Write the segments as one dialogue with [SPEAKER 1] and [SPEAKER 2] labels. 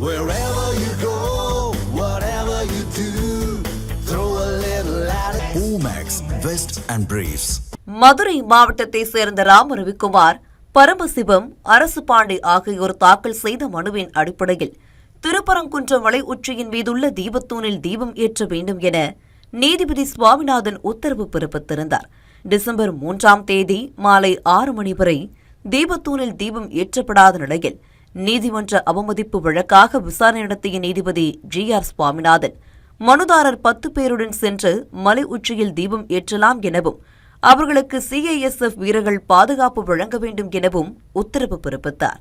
[SPEAKER 1] Wherever you go, whatever you do, throw a little at it. Omax, Vest and Briefs.
[SPEAKER 2] Madurai மாவட்டத்தை சேர்ந்த ராம ரவிக்குமார் பரமசிவம் அரசு பாண்டி ஆகியோர் தாக்கல் செய்த மனுவின் அடிப்படையில் திருப்பரங்குன்றம் மலை உச்சியின் மீதுள்ள தீபத்தூணில் தீபம் ஏற்ற வேண்டும் என நீதிபதி சுவாமிநாதன் உத்தரவு பிறப்பித்திருந்தார் டிசம்பர் மூன்றாம் தேதி மாலை ஆறு மணி வரை தீபத்தூணில் தீபம் ஏற்றப்படாத நிலையில் நீதிமன்ற அவமதிப்பு வழக்காக விசாரணை நடத்திய நீதிபதி ஜி ஆர் சுவாமிநாதன். மனுதாரர் பத்து பேருடன் சென்று மலை உச்சியில் தீபம் ஏற்றலாம் எனவும் அவர்களுக்கு சிஐஎஸ்எஃப் வீரர்கள் பாதுகாப்பு வழங்க வேண்டும் எனவும் உத்தரவு பிறப்பித்தார்.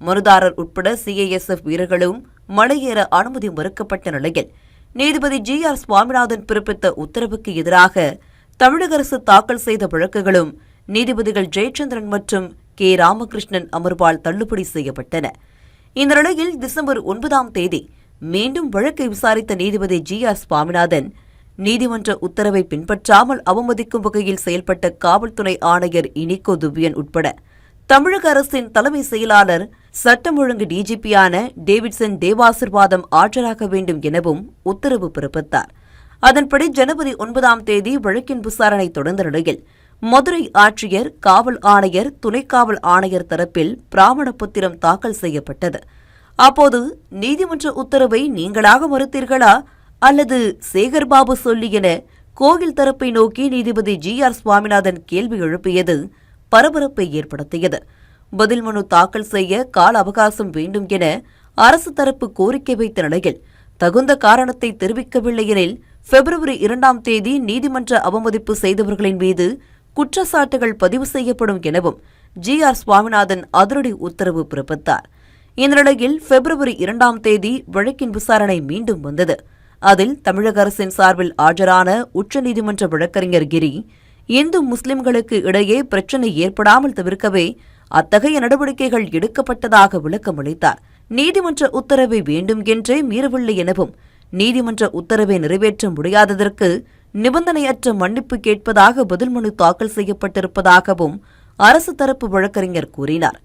[SPEAKER 2] மனுதாரர் உட்பட சிஐஎஸ்எஃப் வீரர்களும் மலையேற அனுமதி மறுக்கப்பட்ட நிலையில் நீதிபதி ஜி ஆர் சுவாமிநாதன் பிறப்பித்த உத்தரவுக்கு எதிராக தமிழக அரசு தாக்கல் செய்த வழக்குகளும் நீதிபதிகள் ஜெயச்சந்திரன் மற்றும் கே ராமகிருஷ்ணன் அமர்வால் தள்ளுபடி செய்யப்பட்டன. இந்த நிலையில் டிசம்பர் ஒன்பதாம் தேதி மீண்டும் வழக்கை விசாரித்த நீதிபதி ஜி ஆர் சுவாமிநாதன் நீதிமன்ற உத்தரவை பின்பற்றாமல் அவமதிக்கும் வகையில் செயல்பட்ட காவல்துறை ஆணையர் இனிகோ துபியன் உட்பட தமிழக அரசின் தலைமை செயலாளர் சட்டம் ஒழுங்கு டிஜிபியான டேவிட்சன் தேவாசிர்வாதம் ஆஜராக வேண்டும் எனவும் உத்தரவு பிறப்பித்தார். அதன்படி ஜனவரி ஒன்பதாம் தேதி வழக்கின் விசாரணை தொடர்ந்த நிலையில் மதுரை ஆட்சியர் காவல் ஆணையர் துணை காவல் ஆணையர் தரப்பில் பிராமண புத்திரம் தாக்கல் செய்யப்பட்டது. அப்போது நீதிமன்ற உத்தரவை நீங்களாக மறுத்தீர்களா? அல்லது சேகர்பாபு சொல்லி என கோவில் தரப்பை நோக்கி நீதிபதி ஜி ஆர் சுவாமிநாதன் கேள்வி எழுப்பியது பரபரப்பை ஏற்படுத்தியது. பதில் மனு தாக்கல் செய்ய கால அவகாசம் வேண்டும் என அரசு தரப்பு கோரிக்கை வைத்த நிலையில் தகுந்த காரணத்தை தெரிவிக்கவில்லை எனில் பிப்ரவரி இரண்டாம் தேதி நீதிமன்ற அவமதிப்பு செய்தவர்களின் மீது குற்றச்சாட்டுகள் பதிவு செய்யப்படும் எனவும் ஜி ஆர் சுவாமிநாதன் அதிரடி உத்தரவு பிறப்பித்தார். இந்த நிலையில் பிப்ரவரி இரண்டாம் தேதி வழக்கின் விசாரணை மீண்டும் வந்தது. அதில் தமிழக அரசின் சார்பில் ஆஜரான உச்சநீதிமன்ற வழக்கறிஞர் கிரி இந்து முஸ்லிம்களுக்கு இடையே பிரச்சினை ஏற்படாமல் தவிர்க்கவே அத்தகைய நடவடிக்கைகள் எடுக்கப்பட்டதாக விளக்கமளித்தார் நீதிமன்ற உத்தரவை வேண்டும் என்றே மீறவில்லை எனவும் நீதிமன்ற உத்தரவை நிறைவேற்ற முடியாததற்கு நிபந்தனையற்ற மன்னிப்பு கேட்பதாக பதில் மனு தாக்கல் செய்யப்பட்டிருப்பதாகவும் அரசு தரப்பு வழக்கறிஞர் கூறினார்.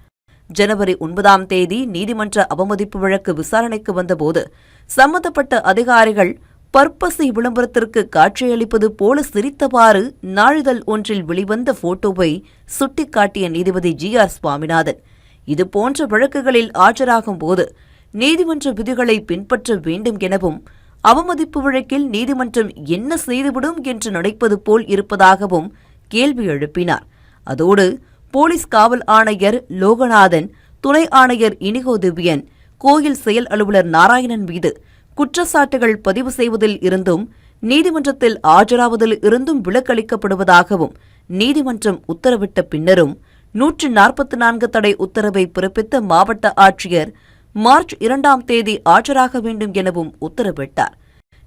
[SPEAKER 2] ஜனவரி ஒன்பதாம் தேதி நீதிமன்ற அவமதிப்பு வழக்கு விசாரணைக்கு வந்தபோது சம்பந்தப்பட்ட அதிகாரிகள் பற்பசை விளம்பரத்திற்கு காட்சியளிப்பது போல சிரித்தவாறு நாளிதழ் ஒன்றில் வெளிவந்த போட்டோவை சுட்டிக்காட்டிய நீதிபதி ஜி ஆர் சுவாமிநாதன். இதுபோன்ற வழக்குகளில் ஆஜராகும் போது நீதிமன்ற விதிகளை பின்பற்ற வேண்டும் எனவும் அவமதிப்பு வழக்கில் நீதிமன்றம் என்ன செய்துவிடும் என்று நினைப்பது போல் இருப்பதாகவும் கேள்வி எழுப்பினார். அதோடு போலீஸ் காவல் ஆணையர் லோகநாதன் துணை ஆணையர் இனிகோ திவ்யன் கோயில் செயல் அலுவலர் நாராயணன் மீது குற்றச்சாட்டுகள் பதிவு செய்வதில் இருந்தும் நீதிமன்றத்தில் ஆஜராவதில் இருந்தும் விலக்களிக்கப்படுவதாகவும் நீதிமன்றம் உத்தரவிட்ட பின்னரும் நூற்று நாற்பத்தி நான்கு தடை உத்தரவை பிறப்பித்த மாவட்ட ஆட்சியர் மார்ச் இரண்டாம் தேதி ஆஜராக வேண்டும் எனவும் உத்தரவிட்டார்.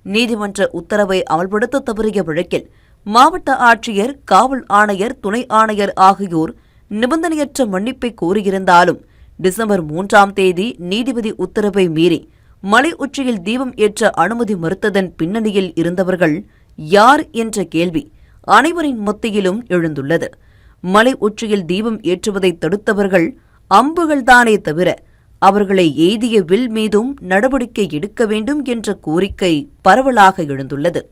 [SPEAKER 2] நீதிமன்ற உத்தரவை அமல்படுத்த தவறிய வழக்கில் மாவட்ட ஆட்சியர் காவல் ஆணையர் துணை ஆணையர் ஆகியோர் நிபந்தனையற்ற மன்னிப்பை கோரியிருந்தாலும் டிசம்பர் மூன்றாம் தேதி நீதிபதி உத்தரவை மீறி மலை உச்சியில் தீபம் ஏற்ற அனுமதி மறுத்ததன் பின்னணியில் இருந்தவர்கள் யார் என்ற கேள்வி அனைவரின் மத்தியிலும் எழுந்துள்ளது. மலை உச்சியில் தீபம் ஏற்றுவதை தடுத்தவர்கள் அம்புகள்தானே தவிர அவர்களை எய்திய வில் மீதும் நடவடிக்கை எடுக்க வேண்டும் என்ற கோரிக்கை பரவலாக எழுந்துள்ளது.